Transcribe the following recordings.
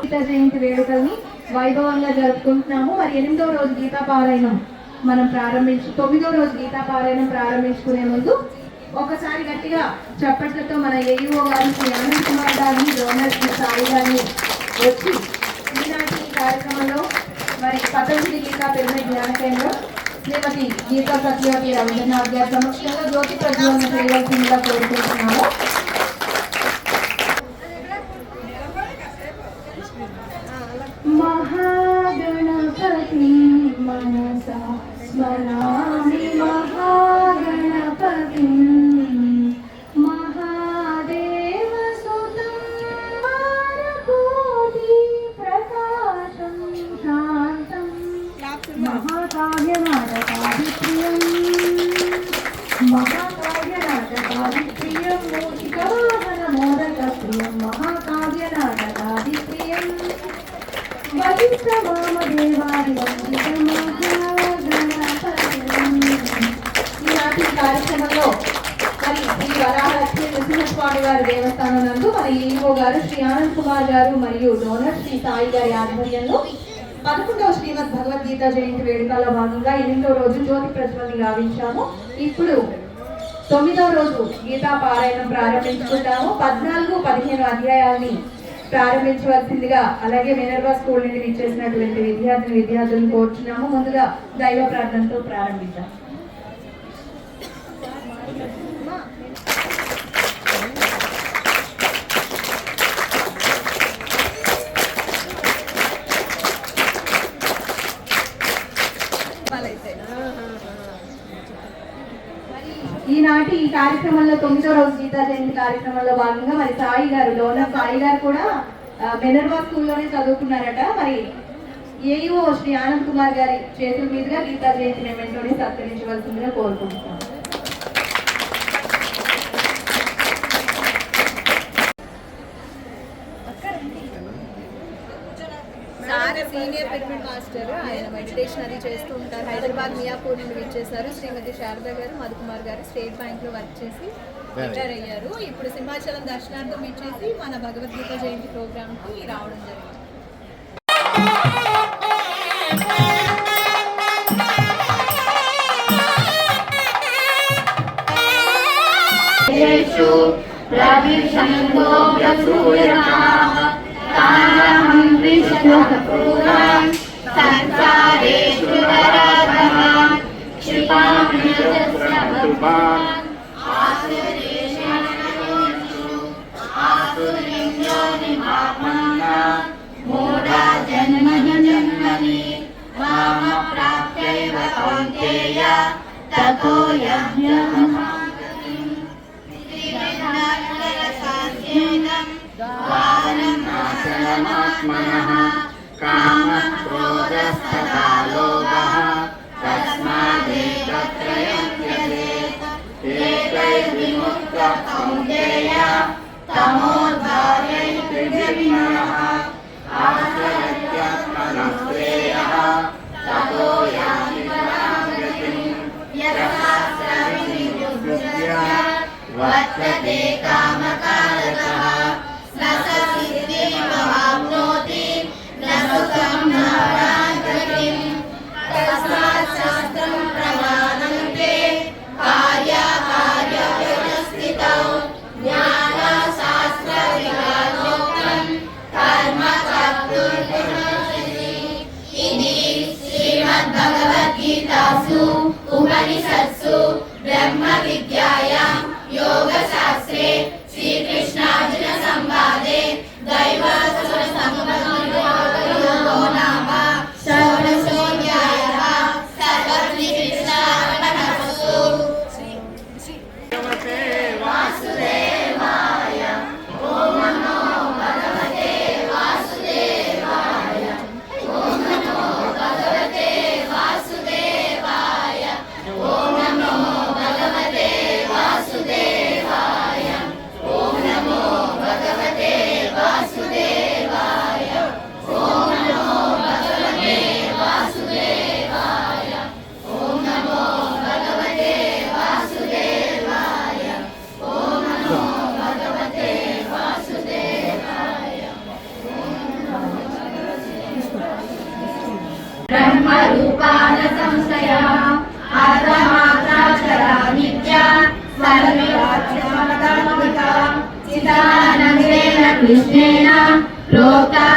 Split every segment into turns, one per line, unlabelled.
గీతా జయంతి వేడుకల్ని వైభవంగా జరుపుకుంటున్నాము. మరి ఎనిమిదో రోజు గీతా పారాయణం మనం ప్రారంభించు తొమ్మిదవ రోజు గీతా పారాయణం ప్రారంభించుకునే ముందు ఒకసారి గట్టిగా చప్పట్లతో మన ఏఈఓ గారు శ్రీ అనంత్ కుమార్ గారిని డోనర్ శ్రీ సాయి గారిని వచ్చి ఈనాటి ఈ కార్యక్రమంలో మరి పతంజలి గీతా పెరుమ జ్ఞాన కేంద్రం శ్రీమతి గీతా సత్యవతి రవీంద్రనాథ్ గారి సమక్షంలో జ్యోతి ప్రజ్వలన చేయవలసిందిగా కోరుకుంటున్నాము. గారు మరియు డోనర్ శ్రీ సాయి గారి ఆధ్వర్యంలో పదకొండవ శ్రీమద్ భగవద్గీత జయంతి వేడుకల్లో భాగంగా ఎనిమిదవ రోజు జ్యోతి ప్రజ్వల్ని గావించాము. ఇప్పుడు తొమ్మిదవ రోజు గీతా పారాయణం ప్రారంభించుకుంటాము. పద్నాలుగు పదిహేను అధ్యాయాల్ని ప్రారంభించవలసిందిగా అలాగే మినర్వా స్కూల్ నుండి విచ్చేసినటువంటి విద్యార్థిని విద్యార్థులను కోరుచున్నాము. ముందుగా దైవ ప్రార్థనతో ప్రారంభిద్దాం. ఈనాటి ఈ కార్యక్రమంలో తొమ్మిదో రోజు గీతా జయంతి కార్యక్రమంలో భాగంగా మరి సాయి గారు లోన సాయి గారు కూడా మెనర్వా స్కూల్లోనే చదువుకున్నారట. మరి ఏఈఓ శ్రీ ఆనంద్ కుమార్ గారి చేతుల మీదుగా గీతా జయంతి మెమెంటోని సత్కరించవలసిందిగా కోరుకుంటున్నాం.
ఆయన సీనియర్ పిరమిడ్ మాస్టర్ ఆయన మెడిటేషన్ అది చేస్తూ ఉంటారు. హైదరాబాద్ మియాపూర్ నుండి వచ్చేసారు. శ్రీమతి శారద గారు మధుకుమార్ గారు స్టేట్ బ్యాంక్లో వర్క్ చేసి రిటైర్ అయ్యారు. ఇప్పుడు సింహాచలం దర్శనార్థం ఇచ్చేసి మన భగవద్గీత జయంతి ప్రోగ్రామ్కి రావడం జరిగింది.
రవిశంభో ప్రసూయనాః प्रसूयकाः तानहं विष्णुः पुरान् संसारेषु नराधमान् क्षिपामि यजस्रभुवान् आसुरीं योनिमामन्ना मूढा जन्म जन्मनि मामप्राप्यैव कौन्तेय ततो यज्ञमहा परमात्मनः कामः क्रोधस्तथा लोभः तस्मादेतत्रयत्यजेत् एकैर्विमुक्तः कौन्तेय तमोद्धारै पृथिविनः आचरत्यः ततो याति। वेदासु उपनिषत्सु ब्रह्म ब्रह्मविद्यायां योगशास्त्रे कृष्णेन प्रोक्ता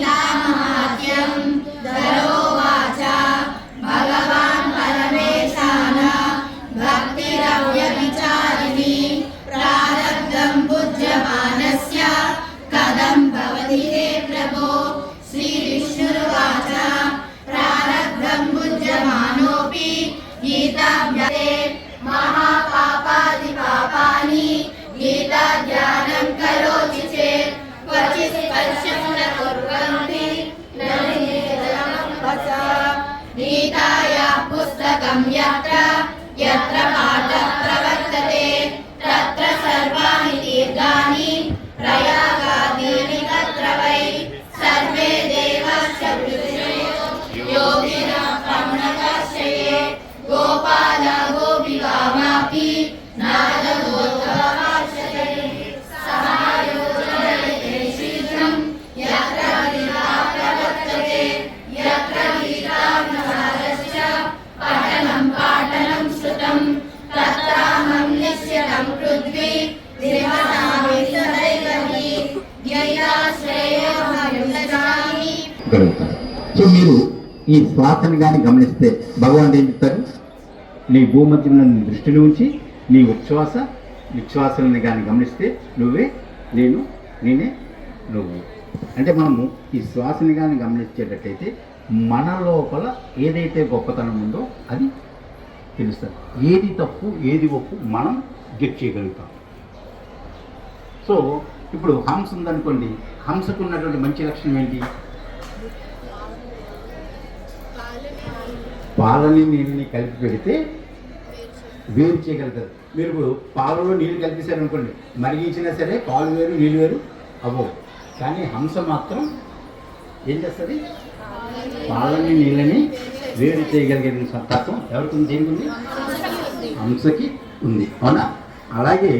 Navidad. ఈ శ్వాసను కానీ గమనిస్తే భగవంతుడు ఏం చెప్తారు నీ భూమధ్యంలో దృష్టిని ఉంచి నీ ఉచ్ఛ్వాస విశ్వాసాలను కానీ గమనిస్తే నువ్వే నేను నేనే నువ్వు. అంటే మనము ఈ శ్వాసని కానీ గమనించేటట్టయితే మన లోపల ఏదైతే గొప్పతనం ఉందో అది తెలుస్తుంది. ఏది తప్పు ఏది ఒప్పు మనం గెట్ చేయగలుగుతాం. సో ఇప్పుడు హంస ఉందనుకోండి హంసకు ఉన్నటువంటి మంచి లక్షణం ఏంటి? పాలని నీళ్ళని కలిపి పెడితే వేరు చేయగలుగుతారు. మీరు ఇప్పుడు పాలలో నీళ్ళు కలిపేశారు మరిగించినా సరే పాలు వేరు నీళ్ళు వేరు అవ్వవు. కానీ హంస మాత్రం ఏం చేస్తుంది? పాలని నీళ్ళని వేరు చేయగలిగిన తత్వం ఎవరికి ఉంది? దేనికి ఉంది? హంసకి ఉంది. అవునా? అలాగే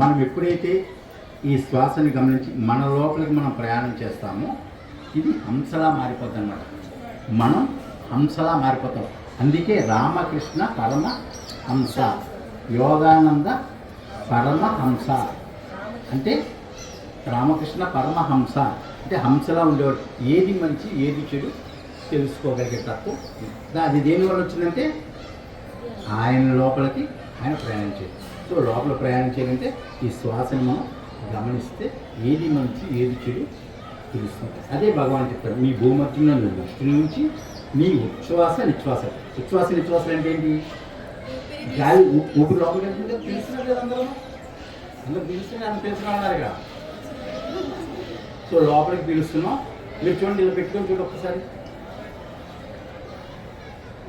మనం ఎప్పుడైతే ఈ శ్వాసని గమనించి మన లోపలికి మనం ప్రయాణం చేస్తామో ఇది హంసలా మారిపోద్ది అనమాట మనం హంసలా మారిపోతాం. అందుకే రామకృష్ణ పరమ హంస యోగానంద పరమ హంస. అంటే రామకృష్ణ పరమహంస అంటే హంసలా ఉండేవాడు. ఏది మంచి ఏది చెడు తెలుసుకోగలిగే తప్పు దా- అది దేని వల్ల వచ్చిందంటే ఆయన లోపలికి ఆయన ప్రయాణం చేయాలి. సో లోపల ప్రయాణం చేయాలంటే ఈ శ్వాసని మనం గమనిస్తే ఏది మంచి ఏది చెడు తెలుస్తుంది అదే భగవాన్ చెప్తారు మీ భూమధ్యంలో ఉన్న దృష్టి నుంచి మీ ఉచ్ఛ్వాస నిశ్వాస ఉచ్ఛ్వాస నిశ్వాసాలు అంటే ఏంటి గాలి ఊపిరి లోపలికి వెళ్తుంటే తెలుస్తున్నారు కదా అందరూ అందరూ పిలుస్తున్నారు అందరూ తెలుసుకున్నా ఉన్నారు ఇక్కడ సో లోపలికి పిలుస్తున్నాం మీరు చూడండి ఇలా పెట్టుకొని చూడండి ఒక్కసారి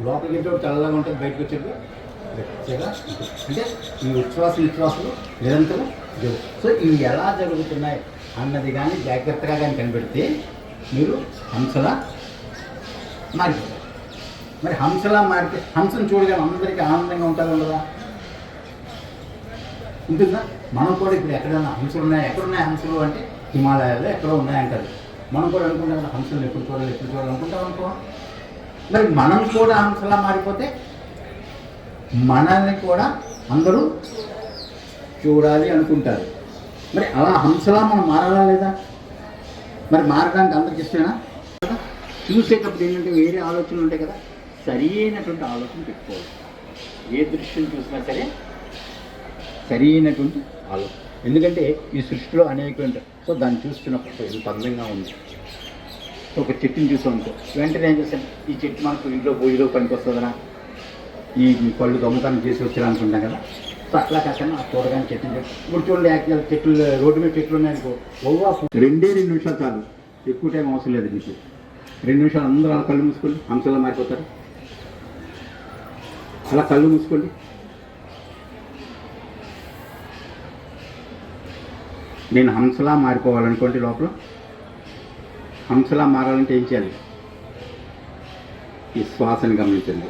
లోపలికి వెళ్ళేటప్పుడు చల్లగా ఉంటుంది బయటకు వచ్చేటప్పుడు వెచ్చగా అంటే ఈ ఉచ్ఛ్వాస నిశ్వాసలు నిరంతరం జరుగు సో ఇవి ఎలా జరుగుతున్నాయి అన్నది కానీ జాగ్రత్తగా కానీ కనిపెడితే మీరు హంసలా మారిపోతారు మరి హంసలా మారితే హంసను చూడగానే అందరికీ ఆనందంగా ఉంటారు ఉండదా? ఉంటుందా? మనం కూడా ఇప్పుడు ఎక్కడైనా హంసలు ఉన్నాయి? ఎక్కడున్నాయి హంసలు అంటే హిమాలయాల్లో ఎక్కడో ఉన్నాయంటారు. మనం కూడా అనుకుంటాం కదా హంసలు ఎప్పుడు చూడాలి ఎప్పుడు చూడాలి అనుకుంటాం అనుకో. మరి మనం కూడా హంసలా మారిపోతే మనల్ని కూడా అందరూ చూడాలి అనుకుంటారు. మరి అలా హంసలా మనం మారాలా లేదా? మరి మారడానికి అందరికి ఇష్టమేనా? చూసేటప్పుడు ఏంటంటే వేరే ఆలోచనలు ఉంటాయి కదా సరి అయినటువంటి ఆలోచన పెట్టుకోవాలి. ఏ దృశ్యం చూసినా సరే సరి అయినటువంటి ఆలోచన. ఎందుకంటే ఈ సృష్టిలో అనేక ఉంటాయి సో దాన్ని చూస్తున్నప్పుడు ఎంత అందంగా ఉంది. ఒక చెట్టుని చూసాం వెంటనే ఏం చేస్తాను ఈ చెట్టు మనకు ఇంట్లో భూమిలో పనికి వస్తుందనా ఈ పళ్ళు దొంగతనం చేసి వచ్చారు అనుకుంటాం కదా? సో అట్లా కాకుండా ఆ చూడగానే చెట్టు ఇప్పుడు చూడండి యాక్చువల్ చెట్లు రోడ్డు మీద చెట్లు ఉన్నాయనుకో ఒవ్వా రెండే రెండు నిమిషాలు చాలు. ఎక్కువ టైం అవసరం లేదు మీకు. రెండు నిమిషాలు అందరూ అలా కళ్ళు మూసుకోండి. అంశంలో మారిపోతారు. అలా కళ్ళు మూసుకోండి. నేను హంసలా మారిపోవాలనుకోండి లోపల. హంసలా మారాలంటే ఏం చేయాలి? ఈ శ్వాసని గమనించండి.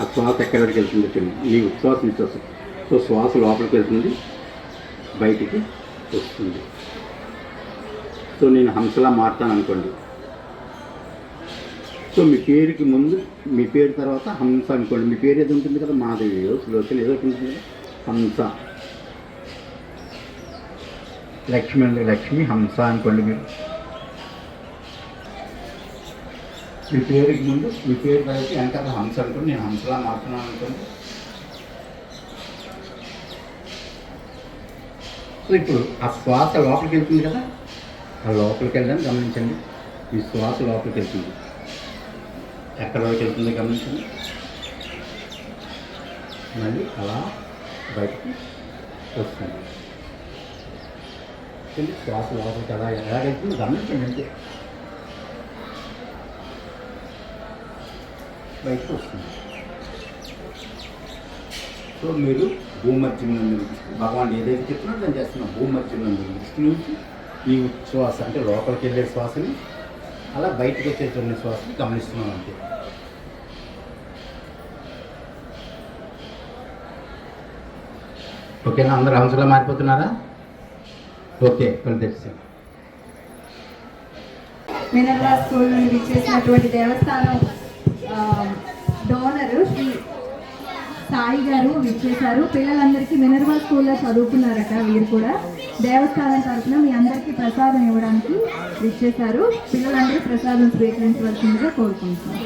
ఆ శ్వాస ఎక్కడికి వెళ్తుంది చెప్పండి నీ ఉచ్ఛ్వాస నిశ్వాసం. సో శ్వాస లోపలికి వెళ్తుంది. బయటికి వస్తుంది. సో నేను హంసలా మారుతాను అనుకోండి సో మీ పేరుకి ముందు మీ పేరు తర్వాత హంస అనుకోండి. మీ పేరు ఏదో ఉంటుంది కదా మాధవి. శ్లోకలు ఏదో ఉంటుంది కదా హంస. లక్ష్మి అండి లక్ష్మి హంస అనుకోండి మీరు. మీ పేరుకి ముందు మీ పేరు తర్వాత వెనకాల హంస అనుకోండి. నేను హంసలా మారుతున్నాను అనుకోండి. సో ఇప్పుడు ఆ శ్వాస లోపలికి వెళ్తుంది కదా ఆ లోపలికి వెళ్ళడం గమనించండి. ఈ శ్వాస లోపలికి వెళ్తుంది. ఎక్కడ వరకు వెళ్తుంది గమనించండి మళ్ళీ అలా బయటకు వస్తుంది. శ్వాస లోపలికి అలా ఎలా వెళ్తుంది గమనించండి అంతే. బయటకు వస్తుంది. సో మీరు భూమధ్యం నందు భగవాన్ ఏదైతే చెప్తున్నారో దాన్ని చేస్తున్నాం భూమధ్యం దృష్టి నుంచి ఈ శ్వాస అంటే లోపలికి వెళ్ళే శ్వాసని అలా బయటకు వచ్చేటువంటి శ్వాసని గమనిస్తున్నాం అంతే. ఓకేనా? అందరూ హంసలా మారిపోతున్నారా? ఓకే కొన్ని తెలిసి
మినర్వా స్కూల్ నుండి ఇచ్చేసినటువంటి దేవస్థానం డోనరు శ్రీ సాయి గారు ఇచ్చేశారు పిల్లలందరికీ మినర్వా స్కూల్లో చదువుకున్నారట వీరు కూడా. దేవస్థానం తరఫున మీ అందరికీ ప్రసాదం ఇవ్వడానికి విచ్చేశారు. పిల్లలందరూ ప్రసాదం స్వీకరించవలసిందిగా కోరుకుంటున్నాం.